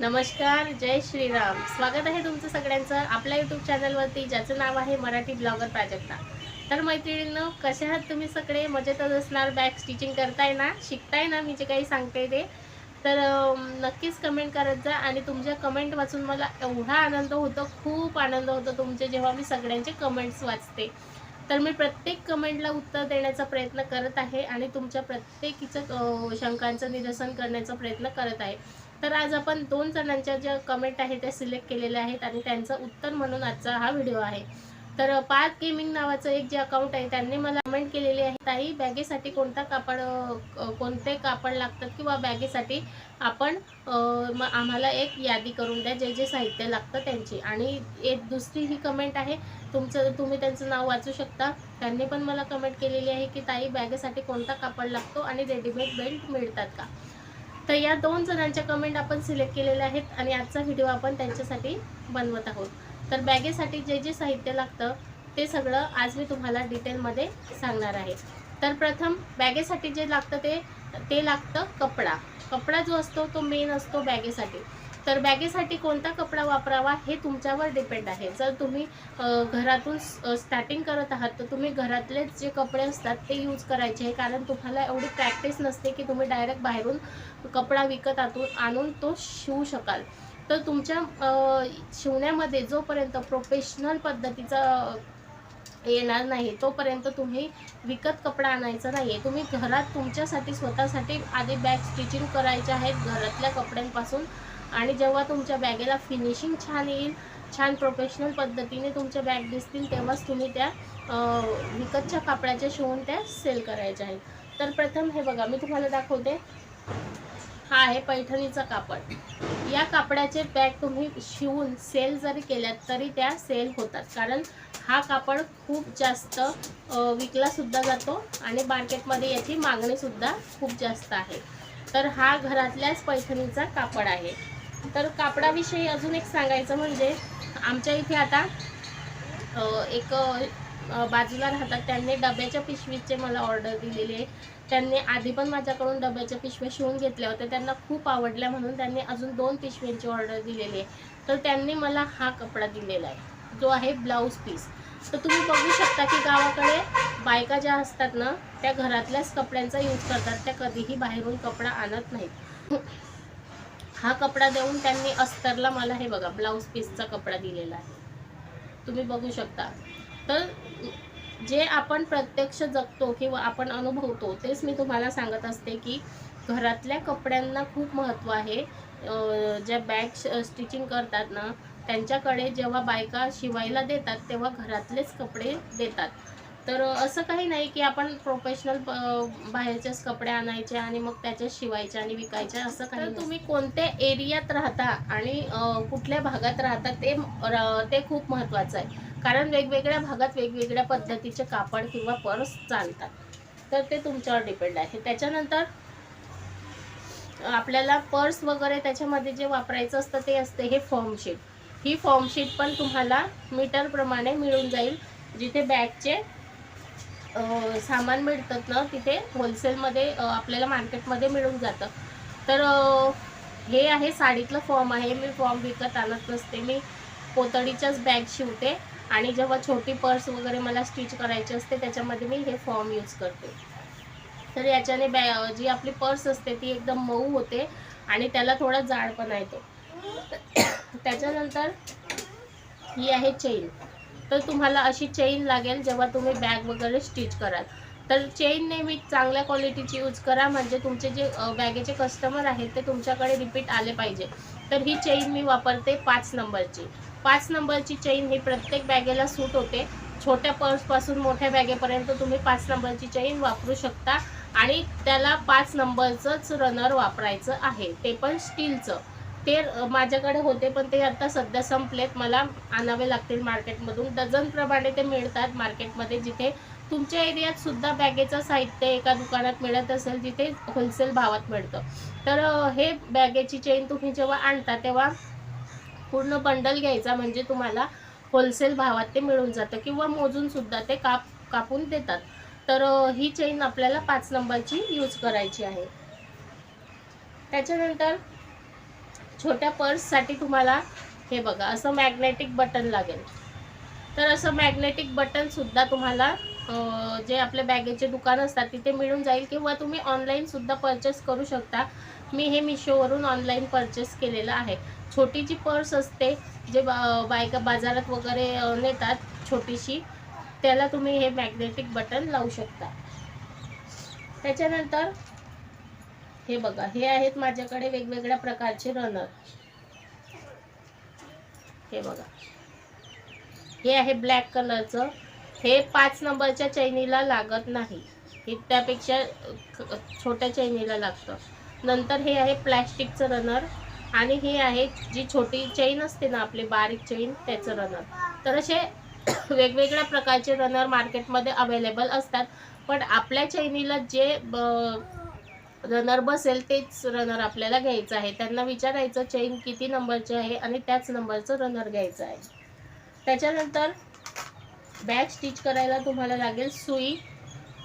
नमस्कार जय श्रीराम. स्वागत आहे तुमचं सगळ्यांचं आपल्या यूट्यूब चॅनलवरती ज्याचं नाव आहे मराठी ब्लॉगर प्राजक्ता. तर मैत्रिणींनो कसे आहात तुम्ही सगळे? मजेतच असणार बॅग स्टिचिंग करताय ना? शिकताय ना? मी जे काही सांगते ते. तर नक्कीच कमेंट करत जा आणि तुमच्या कमेंट वाचून मला एवढा आनंद होतो खूप आनंद होतो तुमचे जेव्हा मी सगळ्यांचे कमेंट्स वाचते. तर मी प्रत्येक कमेंटला उत्तर देण्याचा प्रयत्न करत आहे आणि तुमच्या प्रत्येकीचं शंकांचं निरसन करण्याचा प्रयत्न करत आहे. तर आज आपण दोन जणांच्या ज्या कमेंट आहेत त्या सिलेक्ट केलेल्या आहेत आणि त्यांचं उत्तर म्हणून आजचा हा व्हिडिओ आहे. तर पार्थ गेमिंग नावाचं एक जे अकाउंट आहे त्यांनी मला कमेंट केलेली आहे ताई बॅगेसाठी कोणता कापड कोणते कापड लागतात किंवा बॅगेसाठी आपण आम्हाला एक यादी करून द्या जे जे साहित्य लागतं त्यांची. आणि एक दुसरी ही कमेंट आहे तुमचं तुम्ही त्यांचं नाव वाचू शकता. त्यांनी पण मला कमेंट केलेली आहे की ताई बॅगेसाठी कोणता कापड लागतो आणि रेडीमेड बेल्ट मिळतात का? तर या दोन जणांच्या कमेंट आपण सिलेक्ट केलेल्या आहेत आणि आजचा व्हिडिओ आपण त्यांच्यासाठी बनवत आहोत. तर बॅगेसाठी जे जे साहित्य लागतं ते सगळं आज मी तुम्हाला डिटेलमध्ये सांगणार आहे. तर प्रथम बॅगेसाठी जे लागतं ते ते लागतं कपडा. कपडा जो असतो तो मेन असतो बॅगेसाठी. तर बॅगेसाठी कोणता कपडा वापरावा हे तुमच्यावर डिपेंड आहे. जर तुम्ही घरातून स्टार्टिंग करत आहात तर तुम्ही घरातलेच जे कपडे असतात ते यूज करायचे आहे. कारण तुम्हाला एवढी प्रॅक्टिस नसते की तुम्ही डायरेक्ट बाहेरून कपडा विकत आतून आणून तो शिवू शकाल. तर तुमच्या शिवण्यामध्ये जोपर्यंत प्रोफेशनल पद्धतीचा येणार नाही तोपर्यंत तुम्ही विकत कपडा आणायचा नाही आहे तुम्ही घरात तुमच्यासाठी स्वतःसाठी आधी बॅग स्टिचिंग करायच्या आहेत घरातल्या कपड्यांपासून. आणि जेव्हा तुमच्या बॅगेला फिनिशिंग छान येईल छान प्रोफेशनल पद्धतीने तुमच्या बॅग दिसतील तेव्हाच तुम्ही त्या विकतच्या कापडाच्या शिवून त्या सेल करायच्या आहेत. तर प्रथम हे बघा मी तुम्हाला दाखवते. हा आहे पैठणीचा कापड. या कापडाचे बॅग तुम्ही शिवून सेल जरी केल्यात तरी त्या सेल होतात. कारण हा कापड खूप जास्त विकलासुद्धा जातो आणि मार्केटमध्ये याची मागणीसुद्धा खूप जास्त आहे. तर हा घरातल्याच पैठणीचा कापड आहे. तर कापडाविषयी अजून एक सांगायचं म्हणजे आमच्या इथे आता एक बाजूला राहतात. त्यांनी डब्याच्या पिशवीचे मला ऑर्डर दिलेली. आहे त्यांनी आधी पण माझ्याकडून डब्याच्या पिशव्या शिवून घेतल्या होत्या. त्यांना खूप आवडल्या म्हणून त्यांनी अजून दोन पिशव्यांची ऑर्डर दिलेली आहे. तर त्यांनी मला हा कपडा दिलेला आहे. जो आहे ब्लाऊज पीस तर तुम्ही बघू शकता की गावाकडे बायका ज्या असतात ना त्या घरातल्याच कपड्यांचा यूज करतात. त्या कधीही बाहेरून कपडा आणत नाहीत. हा कपडा देऊन त्यांनी अस्तरला मला हे बघा ब्लाऊज पीसचा कपडा दिलेला आहे. तुम्ही बघू शकता. तर जे आपण प्रत्यक्ष जगतो किंवा आपण अनुभवतो तेच मी तुम्हाला सांगत असते की घरातल्या कपड्यांना खूप महत्त्व आहे. ज्या बॅग स्टिचिंग करतात ना त्यांच्याकडे जेव्हा बायका शिवायला देतात तेव्हा घरातलेच कपडे देतात. तर असं काही नाही की आपण प्रोफेशनल बाहेरचेच कपडे आणायचे आणि मग त्याच्याच शिवायचे आणि विकायचे असं काही तुम्ही कोणत्या एरियात राहता आणि कुठल्या भागात राहता ते ते खूप महत्त्वाचं आहे. कारण वेगवेगळ्या भागात वेगवेगळ्या पद्धतीचे कापड किंवा पर्स चालतात. तर ते तुमच्यावर डिपेंड आहे. त्याच्यानंतर आपल्याला पर्स वगैरे त्याच्यामध्ये जे वापरायचं असतं ते असते हे फॉर्म शीट ही फॉर्म शीट पण तुम्हाला मीटरप्रमाणे मिळून जाईल. जिथे बॅगचे सामान मिळतात ना तिथे होलसेलमध्ये आपल्याला मार्केटमध्ये मिळून जातं. तर हे आहे साडीतलं फॉर्म आहे. मी फॉर्म विकत आणत नसते. मी पोतडीच्याच बॅग शिवते आणि जेव्हा छोटी पर्स वगैरे मला स्टिच करायची असते त्याच्यामध्ये मी हे फॉर्म यूज करते. तर याच्याने बॅ जी आपली पर्स असते ती एकदम मऊ होते आणि त्याला थोडा जाडपणा येतो त्याच्यानंतर ही आहे चेन तर तुम्हाला अशी चेन लागेल जेव्हा तुम्ही बॅग वगैरे स्टिच कराल. तर चेन नेहमी चांगल्या क्वालिटीची यूज करा. म्हणजे तुमचे जे बॅगेचे कस्टमर आहेत ते तुमच्याकडे रिपीट आले पाहिजे. तर ही चेन मी वापरते पाच नंबरची पाच नंबरची चेन ही प्रत्येक बॅगेला सूट होते. छोट्या पर्सपासून मोठ्या बॅगेपर्यंत तुम्ही पाच नंबरची चेन वापरू शकता. आणि त्याला पाच नंबरचंच रनर वापरायचं आहे. ते पण स्टीलचं ते माझ्याकडे होते पण ते आता सध्या संपलेत. मला आणावे लागतील मार्केटमधून. डझनप्रमाणे ते मिळतात मार्केटमध्ये जिथे तुमच्या एरियात सुद्धा बॅगेचं साहित्य एका दुकानात मिळत असेल जिथे होलसेल भावात मिळतं. तर हे बॅगेची चेन तुम्ही जेव्हा आणता तेव्हा पूर्ण बंडल घ्यायचा म्हणजे तुम्हाला होलसेल भावात ते मिळून जातं किंवा मोजून सुद्धा ते काप कापून देतात. तर ही चेन आपल्याला पाच नंबरची यूज करायची आहे. त्याच्यानंतर छोट्या पर्ससाठी तुम्हाला हे बघा असं मॅग्नेटिक बटन लागेल. तर असं मॅग्नेटिक बटनसुद्धा तुम्हाला जे आपले बॅगेचे दुकान असतात तिथे मिळून जाईल किंवा तुम्ही ऑनलाईनसुद्धा परचेस करू शकता. मी हे मिशोवरून ऑनलाईन परचेस केलेलं आहे. छोटी जी पर्स असते जे बा बायका बाजारात वगैरे नेतात छोटीशी त्याला तुम्ही हे मॅग्नेटिक बटन लावू शकता. त्याच्यानंतर हे बघा हे आहेत माझ्याकडे वेगवेगळ्या प्रकारचे रनर हे बघा. हे आहे ब्लॅक कलरचं हे पाच नंबरच्या चैनीला लागत नाही. हे त्यापेक्षा छोट्या चैनीला लागतं. नंतर हे आहे प्लॅस्टिकचं रनर आणि हे आहे जी छोटी चैन असते ना आपली बारीक चैन त्याचं रनर तर असे वेगवेगळ्या प्रकारचे रनर मार्केटमध्ये अवेलेबल असतात. पण आपल्या चैनीला जे ब रनर बसेल तेच रनर आपल्याला घ्यायचं आहे. त्यांना विचारायचं चेन किती नंबरचे आहे आणि त्याच नंबरचं रनर घ्यायचं आहे. त्याच्यानंतर बॅग स्टिच करायला तुम्हाला लागेल सुई.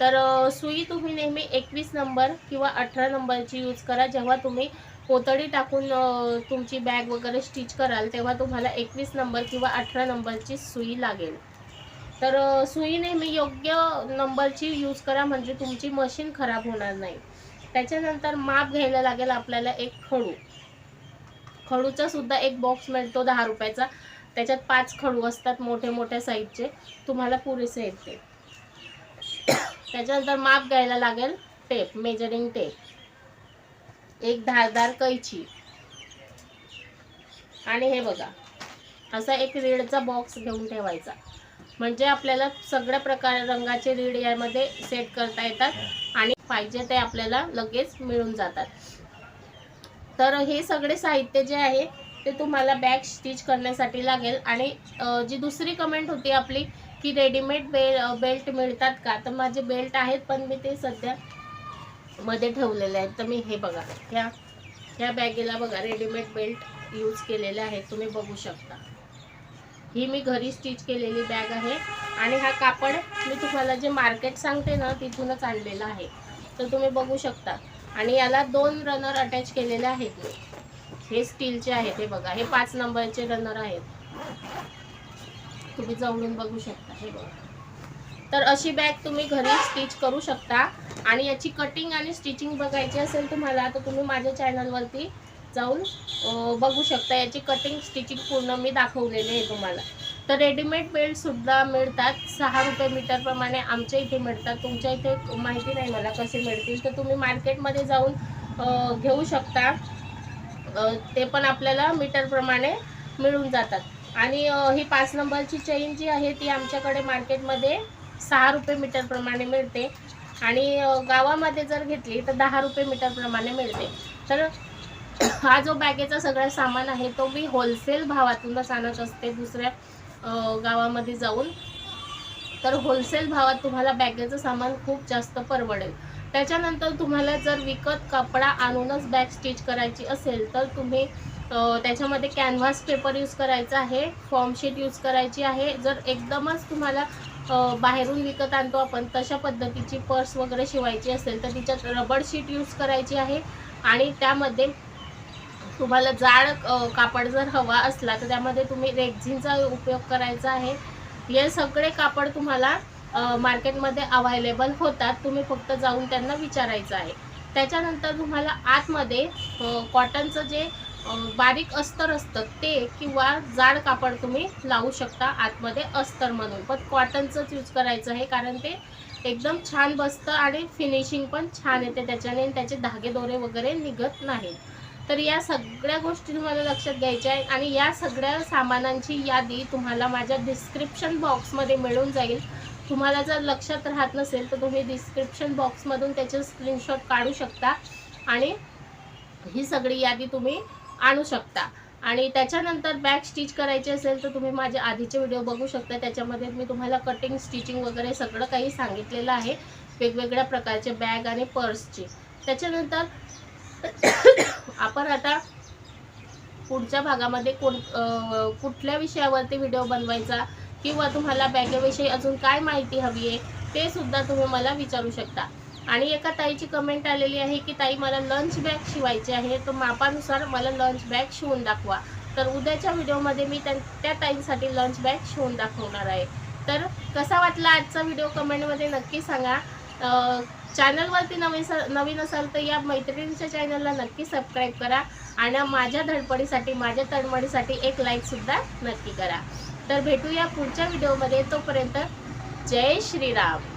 तर सुई तुम्ही नेहमी एकवीस नंबर किंवा अठरा नंबरची यूज करा. जेव्हा तुम्ही पोतडी टाकून तुमची बॅग वगैरे स्टिच कराल तेव्हा तुम्हाला एकवीस नंबर किंवा अठरा नंबरची सुई लागेल. तर सुई नेहमी योग्य नंबरची यूज करा म्हणजे तुमची मशीन खराब होणार नाही. त्याच्यानंतर माप घ्यायला लागेल आपल्याला एक खडू. खडूचा सुद्धा एक बॉक्स मिळतो दहा रुपयाचा. त्याच्यात पाच खडू असतात मोठे मोठ्या साईजचे तुम्हाला पुरेसे येते त्याच्यानंतर माप घ्यायला लागेल टेप मेजरिंग टेप एक धारदार कैची. आणि हे बघा असा एक रीडचा बॉक्स घेऊन ठेवायचा. म्हणजे आपल्याला सगळ्या प्रकार रंगाचे रीड यामध्ये सेट करता येतात. आणि पाहिजे ते आपल्याला लगेच मिळून जातात. तर हे सगळे साहित्य जे आहे ते तुम्हाला बॅग स्टिच करण्यासाठी लागेल. आणि जी दुसरी कमेंट होती आपली की रेडीमेड बेल बेल्ट मिळतात का? तर माझे बेल्ट आहेत पण मी ते सध्या मध्ये ठेवलेले आहेत. तर मी हे बघा ह्या ह्या बॅगेला बघा रेडीमेड बेल्ट यूज केलेले आहेत तुम्ही बघू शकता. ही मी घरी स्टिच केलेली बॅग आहे. आणि हा कापड मी तुम्हाला जे मार्केट सांगते ना तिथूनच आणलेला आहे. तर तुम्ही बघू शकता. आणि याला दोन रनर अटॅच केलेले आहेत. मी हे स्टीलचे आहेत हे बघा. हे पाच नंबरचे रनर आहेत. तुम्ही जवळून बघू शकता हे बघा. तर अशी बॅग तुम्ही घरी स्टिच करू शकता. आणि याची कटिंग आणि स्टिचिंग बघायची असेल तुम्हाला तर तुम्ही माझ्या चॅनलवरती जाऊन बघू शकता. याची कटिंग स्टिचिंग पूर्ण मी दाखवलेली आहे तुम्हाला. तर रेडीमेड बेल्टसुद्धा मिळतात. सहा रुपये मीटरप्रमाणे आमच्या इथे मिळतात. तुमच्या इथे माहिती नाही मला कसे मिळतील. तर तुम्ही मार्केटमध्ये जाऊन घेऊ शकता. ते पण आपल्याला मीटरप्रमाणे मिळून जातात. आणि ही पाच नंबरची चेन जी आहे ती आमच्याकडे मार्केटमध्ये सहा रुपये मीटरप्रमाणे मिळते. आणि गावामध्ये जर घेतली तर दहा रुपये मीटरप्रमाणे मिळते. तर हा जो बॅगेचा सगळा सामान आहे तो मी होलसेल भावातूनच आणत असते दुसऱ्या गावामध्ये जाऊन. तर होलसेल भावात तुम्हाला बॅगेचं सामान खूप जास्त परवडेल. त्याच्यानंतर तुम्हाला जर विकत कपडा आणूनच बॅग स्टिच करायची असेल तर तुम्ही त्याच्यामध्ये कॅनव्हास पेपर यूज करायचा आहे फॉर्म शीट यूज करायची आहे. जर एकदमच तुम्हाला बाहेरून विकत आणतो आपण तशा पद्धतीची पर्स वगैरे शिवायची असेल तर तिच्यात रबर शीट यूज करायची आहे. आणि त्यामध्ये तुम्हाला जाड कापड जर हवा असला तर त्यामध्ये तुम्ही रेक्झिनचा उपयोग करायचा आहे. हे सगळे कापड तुम्हाला मार्केटमध्ये अवेलेबल होतात. तुम्ही फक्त जाऊन त्यांना विचारायचं आहे. त्याच्यानंतर तुम्हाला आतमध्ये कॉटनचं जे बारीक अस्तर असतं ते किंवा जाड कापड तुम्ही लावू शकता आतमध्ये अस्तर म्हणून पण कॉटनचंच यूज करायचं आहे कारण ते एकदम छान बसतं आणि फिनिशिंग पण छान येते. त्याच्याने त्याचे धागे दोरे वगैरे निघत नाहीत. तर या सगळ्या गोष्टी तुम्हाला लक्षात घ्यायच्या आहेत आणि या सगळ्या सामानांची यादी तुम्हाला माझ्या डिस्क्रिप्शन बॉक्समध्ये मिळून जाईल. तुम्हाला जर लक्षात राहत नसेल तर तुम्ही डिस्क्रिप्शन बॉक्समधून त्याचे स्क्रीनशॉट काढू शकता आणि ही सगळी यादी तुम्ही आणू शकता. आणि त्याच्यानंतर बॅग स्टिच करायची असेल तर तुम्ही माझे आधीचे व्हिडिओ बघू शकता. त्याच्यामध्ये मी तुम्हाला कटिंग स्टिचिंग वगैरे सगळं काही सांगितलेलं आहे. वेगवेगळ्या प्रकारचे बॅग आणि पर्सची त्याच्यानंतर आपण आता पुढच्या भागामध्ये कोण कुठल्या विषयावरती व्हिडिओ बनवायचा किंवा तुम्हाला बॅगेविषयी अजून काय माहिती हवी आहे ते सुद्धा तुम्ही मला विचारू शकता. आणि एका ताईची कमेंट आलेली आहे की ताई मला लंच बॅग शिवायची आहे तर मापानुसार मला लंच बॅग शिवून दाखवा. तर उद्याच्या व्हिडिओमध्ये मी त्या त्या ताईंसाठी लंच बॅग शिवून दाखवणार आहे. तर कसा वाटला आजचा व्हिडिओ कमेंटमध्ये नक्की सांगा. चॅनलवरती नवीन स- नवीन असाल तर या मैत्रिणीच्या चॅनलला नक्की सबस्क्राईब करा आणि माझ्या धडपडीसाठी माझ्या तडमडीसाठी एक लाईकसुद्धा नक्की करा. तर भेटूया पुढच्या व्हिडिओमध्ये तोपर्यंत जय श्रीराम.